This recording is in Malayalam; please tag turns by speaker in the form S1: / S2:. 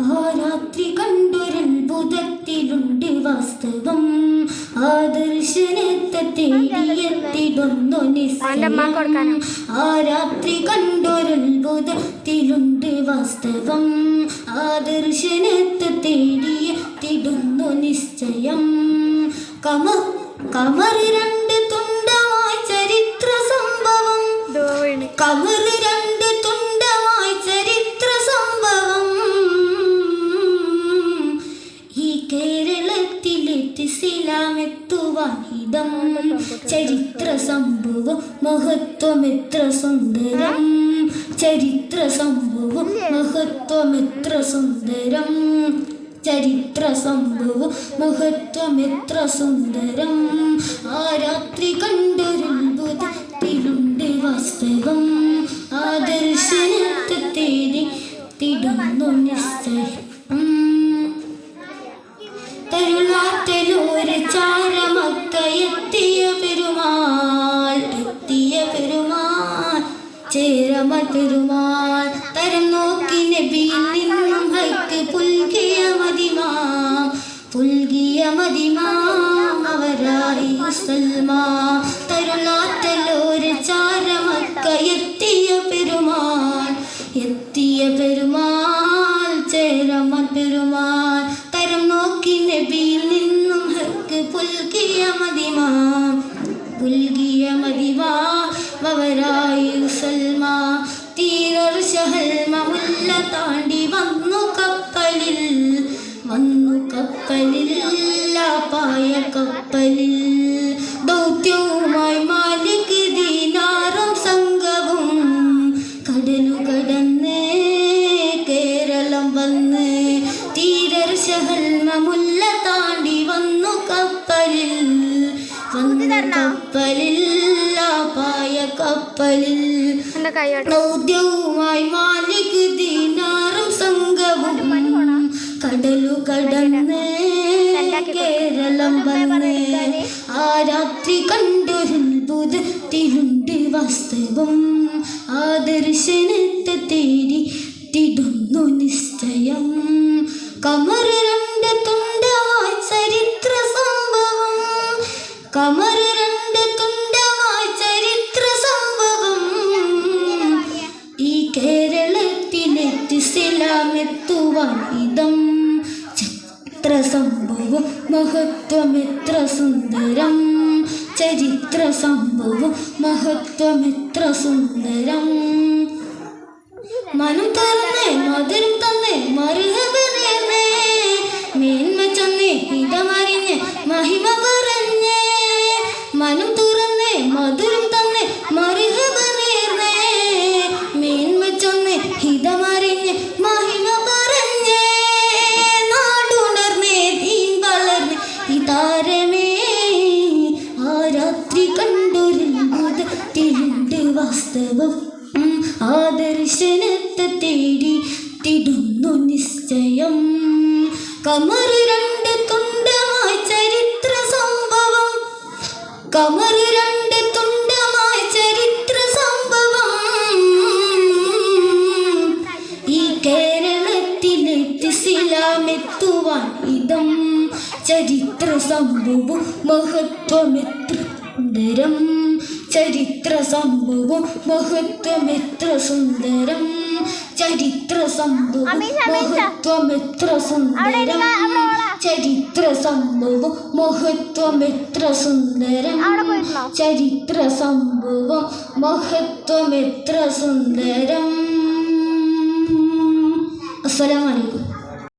S1: ആ രാത്രി കണ്ടൊരത്ഭുതത്തിലുണ്ട് വാസ്തവം. ആ ദർശനത്തെ തേടിയെത്തിടുന്നു ആ രാത്രി കണ്ടൊരത്ഭുതത്തിലുണ്ട് വാസ്തവം. ആ ദർശനത്തെ തേടിയെത്തിടുന്നു നിശ്ചയം. കമ കമർ ഹിതം ചരിത്ര സംഭവം മഹത്വമെത്ര സുന്ദരം. ചരിത്ര സംഭവം മഹത്വമെത്ര സുന്ദരം. ചരിത്ര സംഭവം മഹത്വമെത്ര സുന്ദരം. ആ രാത്രി കണ്ടൊരത്ഭുതത്തിലുണ്ട് വാസ്തവം. തേടി തിടുന്നു നിശ്ചയം. തരുളാറ്റലൂര് ചാരമക്കയെത്തിയ പെരുമാൾ എത്തിയ പെരുമാൾ ചേരമ പെരുമാൾ തരം നോക്കി നബിയിൽ നിന്നും ഹൈക്ക് പുൽകിയ മതിമാം പുൽകിയ മതിമാം അവരായി സൽമാ തരുളാറ്റലൂര് ചാരമക്കയെത്തിയ പെരുമാൾ എത്തിയ പെരുമാൾ പുൽകിയ മതിമാം പുൽകിയ മതിവാ വവരായി സൽമാ തീരർഷഹൽമ മുല്ല താണ്ടി വന്നു കപ്പലിൽ. വന്നു കപ്പലിൽ പായ കപ്പലിൽ. ദൗത്യവുമായി മാലിക് ദീനാറും സംഘവും കടലു കടന്ന് കേരളം വന്ന് തീരർഷഹൽമ മുല്ല കപ്പലിൽ പായ കപ്പലിൽ.
S2: എന്റെ കൈയോട്ട്
S1: ദൗത്യവുമായി മാലിക് ദീനാറും സംഘവും. കടലു കടന്ന് കേരളം വന്ന്. ആ രാത്രി കണ്ടൊരത്ഭുതത്തിലുണ്ട് വാസ്തവം. ആ ദർശനത്തെ തേടി തിടുന്നു നിശ്ചയം. കമർ കമർ രണ്ട് തുണ്ടമായി ചരിത്ര സംഭവം. ഈ ഇതം സുന്ദരം. ചരിത്ര സംഭവം. മഹത്വമെത്ര സുന്ദരം. മനം തന്നെ മധുരം തന്നെ മറുഹബ വാസ്തവം ആദർശനത്തെ തേടി തിടുന്നു നിശ്ചയം. കമർ രണ്ട് തുണ്ടമായി ചരിത്ര സംഭവം. കമർ രണ്ട് തുണ്ടമായി ചരിത്ര സംഭവം. ഈ കേരളത്തിലെത്തി ശിലാമെത്തുവാൻ ഇതം ചരിത്ര സംഭവം മഹത്വമെത്ര സുന്ദരം. ചരിത്ര സംഭവം മഹത്വം എത്ര സുന്ദരം? ചരിത്ര സംഭവം
S2: മഹത്വം
S1: എത്ര സുന്ദരം. ചരിത്ര സംഭവം മഹത്വം
S2: എത്ര സുന്ദരം
S1: ചരിത്ര സംഭവം മഹത്വം എത്ര സുന്ദരം അസ്സലാമലൈക്കും